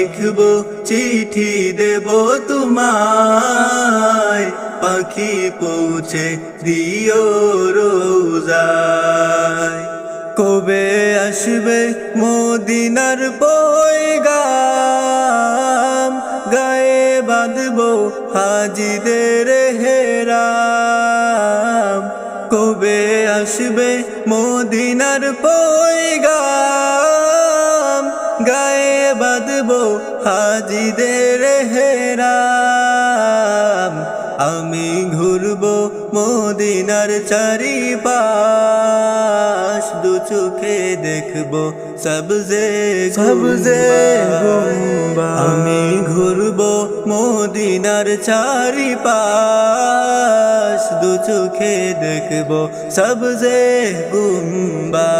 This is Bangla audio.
লিখব, চিঠি দেব তোমায়। পাখি পৌঁছে দিও রোজায়। কবে আসবে মদিনার পয়গাম? গায়ে বাঁধব হাজিদের হেরাম। কবে আসবে মদিনার পয়গাম? গায়ে বাঁধব হাজিদের হেরাম। আমি ঘুরব মদিনার চারিপাশ। দু চোখে দেখব সবজে সবজে আমি ঘুরব মদিনার চারিপাশ। দু চোখে দেখব সবজে গুম্বাদ